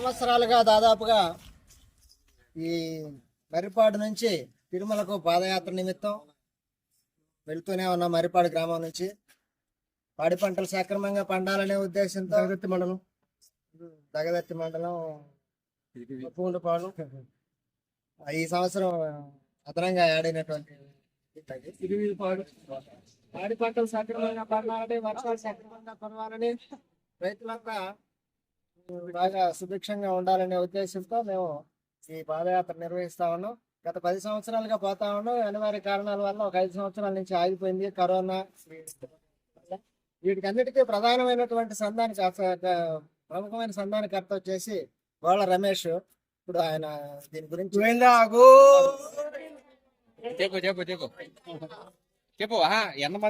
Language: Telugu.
సంవత్సరాలుగా దాదాపుగా ఈ మర్రిపాడు నుంచి తిరుమలకు పాదయాత్ర నిమిత్తం వెళ్తూనే ఉన్నాం మర్రిపాడు గ్రామం నుంచి పాడి పంటలు సక్రమంగా పండాలనే ఉద్దేశంతో దగదత్తి మండలం. దగదత్తి మండలం పూండుపాడు. ఈ సంవత్సరం అదనంగా తిరువిపాడు పాడి. పంటలు సక్రమంగా పండాలని వర్షాలు సక్రమంగా కొనవాలని రైతులంతా బాగా సుభిక్షంగా ఉండాలనే ఉద్దేశంతో మేము ఈ పాదయాత్ర నిర్వహిస్తా ఉన్నాం. గత పది సంవత్సరాలుగా పోతా ఉన్నాం. అనివార్య కారణాల వల్ల ఒక ఐదు సంవత్సరాల నుంచి ఆగిపోయింది కరోనా. వీటికి అన్నిటికీ ప్రధానమైనటువంటి సంధానికి ప్రముఖమైన సంధానకర్త వచ్చేసి గోళ్ళ రమేష్. ఇప్పుడు ఆయన దీని గురించి చెప్పు చెప్పు చెప్పు. చెప్పు ఆహా, ఎంతమంది